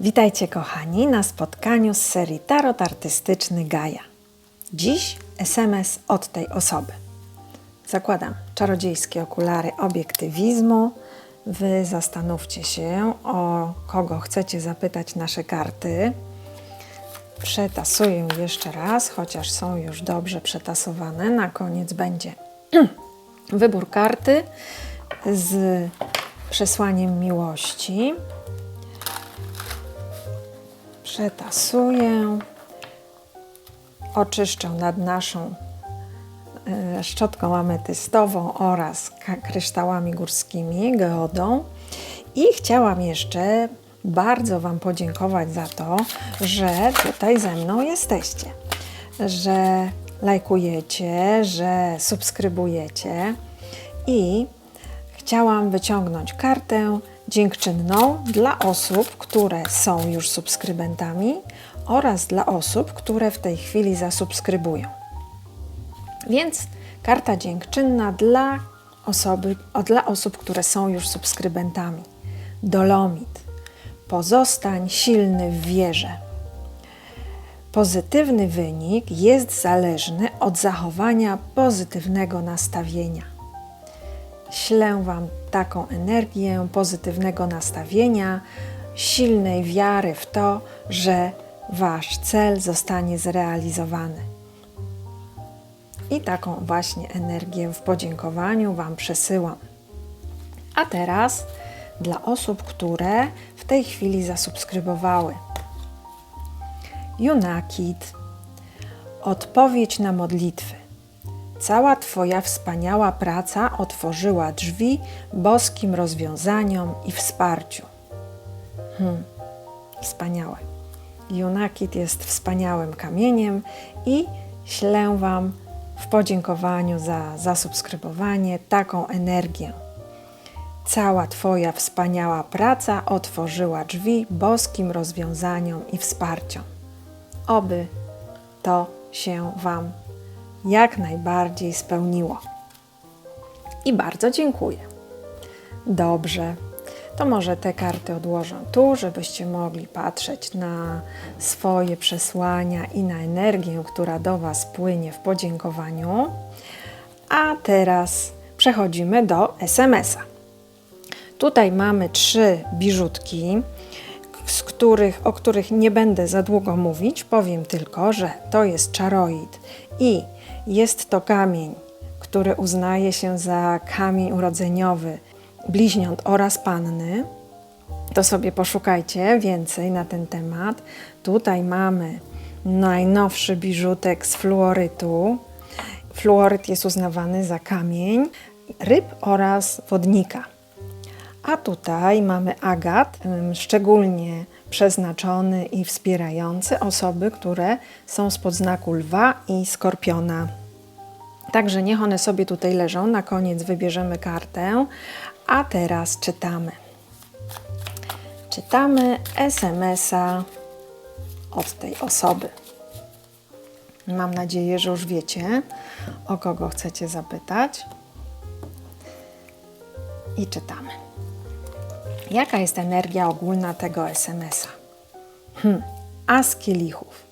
Witajcie kochani na spotkaniu z serii Tarot Artystyczny Gaja. Dziś SMS od tej osoby. Zakładam czarodziejskie okulary obiektywizmu. Wy zastanówcie się, o kogo chcecie zapytać nasze karty. Przetasuję jeszcze raz, chociaż są już dobrze przetasowane. Na koniec będzie wybór karty z przesłaniem miłości. Przetasuję. Oczyszczę nad naszą e, szczotką ametystową oraz kryształami górskimi, geodą. I chciałam jeszcze bardzo Wam podziękować za to, że tutaj ze mną jesteście, że lajkujecie, że subskrybujecie i chciałam wyciągnąć kartę dziękczynną dla osób, które są już subskrybentami oraz dla osób, które w tej chwili zasubskrybują. Więc karta dziękczynna dla, osoby, o, dla osób, które są już subskrybentami. Dolomit. Pozostań silny w wierze. Pozytywny wynik jest zależny od zachowania pozytywnego nastawienia. Ślę Wam taką energię pozytywnego nastawienia, silnej wiary w to, że Wasz cel zostanie zrealizowany. I taką właśnie energię w podziękowaniu Wam przesyłam. A teraz dla osób, które w tej chwili zasubskrybowały. Junakit. Odpowiedź na modlitwy. Cała Twoja wspaniała praca otworzyła drzwi boskim rozwiązaniom i wsparciu. Hmm, wspaniałe. Junakit jest wspaniałym kamieniem i ślę Wam w podziękowaniu za zasubskrybowanie taką energię. Cała Twoja wspaniała praca otworzyła drzwi boskim rozwiązaniom i wsparciom. Oby to się Wam jak najbardziej spełniło. I bardzo dziękuję. Dobrze, to może te karty odłożę tu, żebyście mogli patrzeć na swoje przesłania i na energię, która do Was płynie w podziękowaniu. A teraz przechodzimy do SMS-a. Tutaj mamy trzy biżutki, z których, o których nie będę za długo mówić. Powiem tylko, że to jest czaroid i jest to kamień, który uznaje się za kamień urodzeniowy bliźniąt oraz panny. To sobie poszukajcie więcej na ten temat. Tutaj mamy najnowszy biżutek z fluorytu. Fluoryt jest uznawany za kamień ryb oraz wodnika. A tutaj mamy agat, szczególnie przeznaczony i wspierający osoby, które są spod znaku lwa i skorpiona. Także niech one sobie tutaj leżą. Na koniec wybierzemy kartę, a teraz czytamy. Czytamy SMS-a od tej osoby. Mam nadzieję, że już wiecie, o kogo chcecie zapytać. I czytamy. Jaka jest energia ogólna tego SMS-a? Hmm. As kielichów.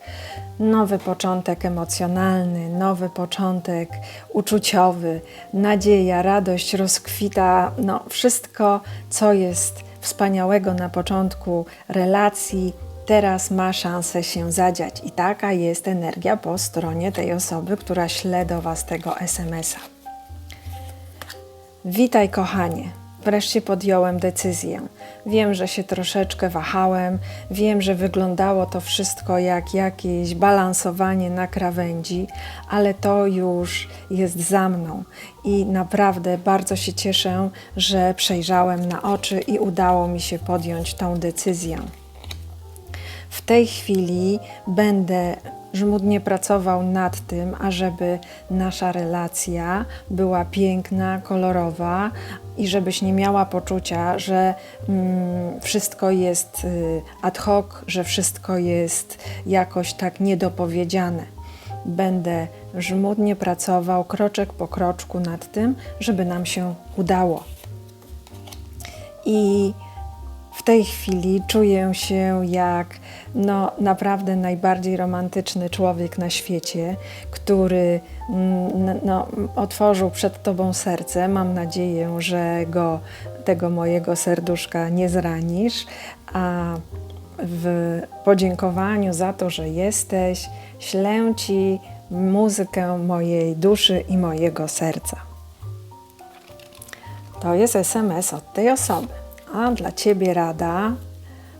Nowy początek emocjonalny, nowy początek uczuciowy, nadzieja, radość, rozkwita, no wszystko, co jest wspaniałego na początku relacji, teraz ma szansę się zadziać. I taka jest energia po stronie tej osoby, która śle do Was tego SMS-a. Witaj, kochanie. Wreszcie podjąłem decyzję. Wiem, że się troszeczkę wahałem, wiem, że wyglądało to wszystko jak jakieś balansowanie na krawędzi, ale to już jest za mną i naprawdę bardzo się cieszę, że przejrzałem na oczy i udało mi się podjąć tą decyzję. W tej chwili będę żmudnie pracował nad tym, ażeby nasza relacja była piękna, kolorowa i żebyś nie miała poczucia, że mm, wszystko jest y, ad hoc, że wszystko jest jakoś tak niedopowiedziane. Będę żmudnie pracował kroczek po kroczku nad tym, żeby nam się udało. I w tej chwili czuję się jak no, naprawdę najbardziej romantyczny człowiek na świecie, który mm, no, otworzył przed Tobą serce. Mam nadzieję, że go, tego mojego serduszka nie zranisz, a w podziękowaniu za to, że jesteś, ślę Ci muzykę mojej duszy i mojego serca. To jest SMS od tej osoby. A dla ciebie rada,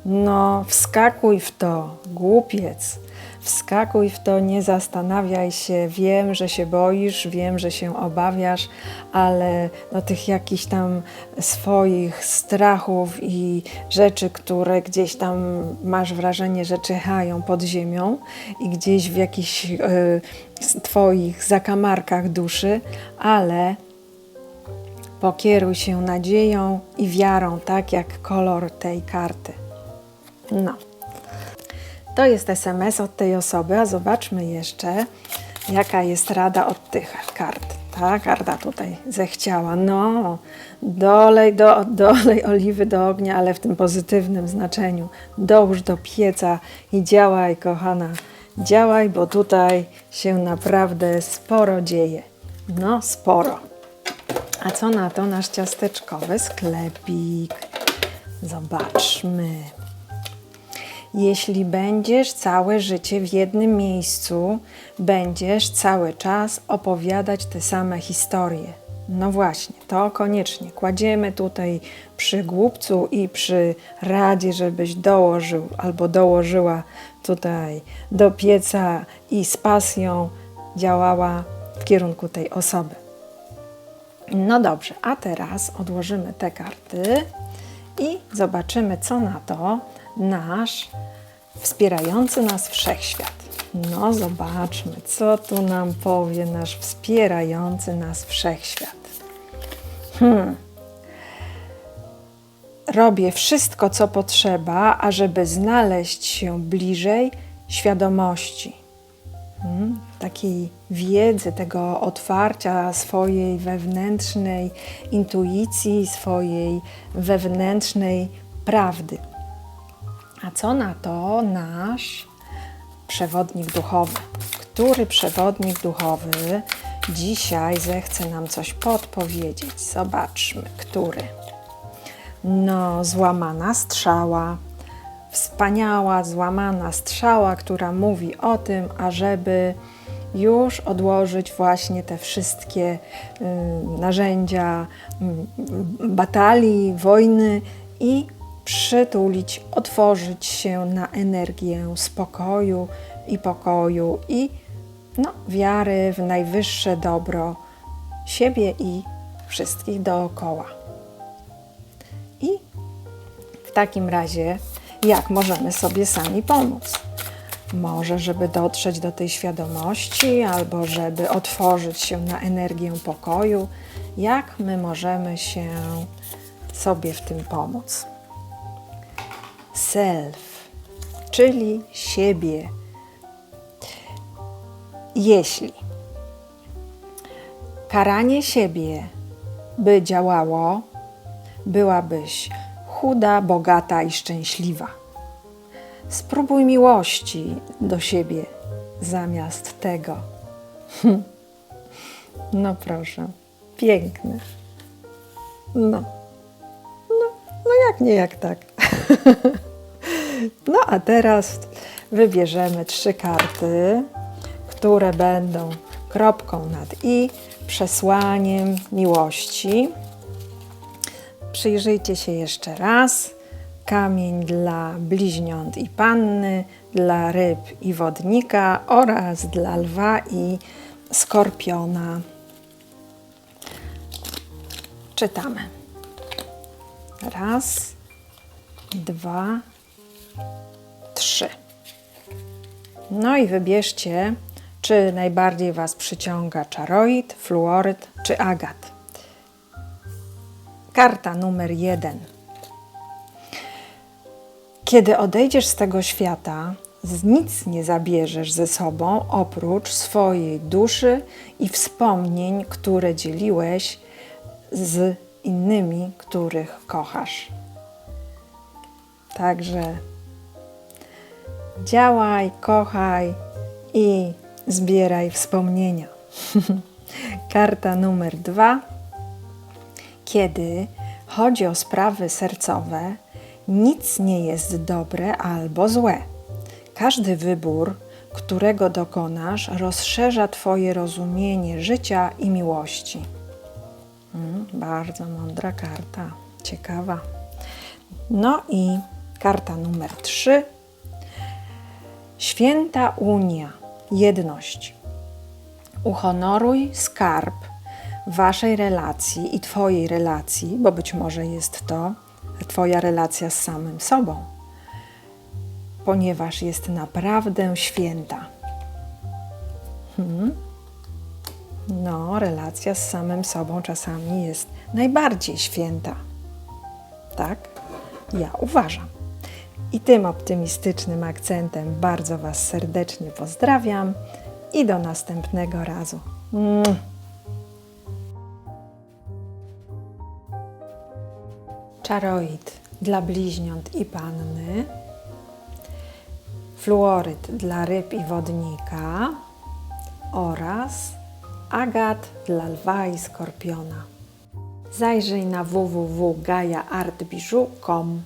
no wskakuj w to, głupiec. Wskakuj w to, nie zastanawiaj się. Wiem, że się boisz, wiem, że się obawiasz, ale no, tych jakichś tam swoich strachów i rzeczy, które gdzieś tam masz wrażenie, że czyhają pod ziemią i gdzieś w jakichś y, Twoich zakamarkach duszy, ale pokieruj się nadzieją i wiarą, tak jak kolor tej karty. No. To jest SMS od tej osoby, a zobaczmy jeszcze, jaka jest rada od tych kart. Ta karta tutaj zechciała. No, dolej, do, dolej oliwy do ognia, ale w tym pozytywnym znaczeniu. Dołóż do pieca i działaj, kochana. Działaj, bo tutaj się naprawdę sporo dzieje. No, sporo. A co na to nasz ciasteczkowy sklepik? Zobaczmy. Jeśli będziesz całe życie w jednym miejscu, będziesz cały czas opowiadać te same historie. No właśnie, to koniecznie. Kładziemy tutaj przy głupcu i przy radzie, żebyś dołożył albo dołożyła tutaj do pieca i z pasją działała w kierunku tej osoby. No dobrze, a teraz odłożymy te karty i zobaczymy, co na to nasz wspierający nas wszechświat. No, zobaczmy, co tu nam powie nasz wspierający nas wszechświat. Hmm. Robię wszystko, co potrzeba, ażeby znaleźć się bliżej świadomości? Takiej wiedzy, tego otwarcia swojej wewnętrznej intuicji, swojej wewnętrznej prawdy. A co na to nasz przewodnik duchowy? Który przewodnik duchowy dzisiaj zechce nam coś podpowiedzieć? Zobaczmy, który. No, złamana strzała wspaniała, złamana strzała, która mówi o tym, ażeby już odłożyć właśnie te wszystkie y, narzędzia y, batalii, wojny i przytulić, otworzyć się na energię spokoju i pokoju i no, wiary w najwyższe dobro siebie i wszystkich dookoła. I w takim razie jak możemy sobie sami pomóc. Może, żeby dotrzeć do tej świadomości, albo żeby otworzyć się na energię pokoju, jak my możemy się sobie w tym pomóc. Self, czyli siebie. Jeśli karanie siebie by działało, byłabyś chuda, bogata i szczęśliwa. Spróbuj miłości do siebie zamiast tego. No proszę, piękne. No, no, no jak nie, jak tak. No a teraz wybierzemy trzy karty, które będą kropką nad i, przesłaniem miłości. Przyjrzyjcie się jeszcze raz. Kamień dla bliźniąt i panny, dla ryb i wodnika oraz dla lwa i skorpiona. Czytamy. Raz, dwa, trzy. No i wybierzcie, czy najbardziej Was przyciąga czaroid, fluoryt czy agat. Karta numer jeden. Kiedy odejdziesz z tego świata, nic nie zabierzesz ze sobą oprócz swojej duszy i wspomnień, które dzieliłeś z innymi, których kochasz. Także działaj, kochaj i zbieraj wspomnienia. Karta numer dwa. Kiedy chodzi o sprawy sercowe, nic nie jest dobre albo złe. Każdy wybór, którego dokonasz, rozszerza Twoje rozumienie życia i miłości. Mm, bardzo mądra karta, ciekawa. No i karta numer trzy. Święta Unia, jedność. Uhonoruj skarb Waszej relacji i Twojej relacji, bo być może jest to Twoja relacja z samym sobą, ponieważ jest naprawdę święta. Hmm. No, relacja z samym sobą czasami jest najbardziej święta. Tak? Ja uważam. I tym optymistycznym akcentem bardzo Was serdecznie pozdrawiam i do następnego razu. Mm. Czaroid dla bliźniąt i panny, fluoryd dla ryb i wodnika oraz agat dla lwa i skorpiona. Zajrzyj na www.gajaartbijou.com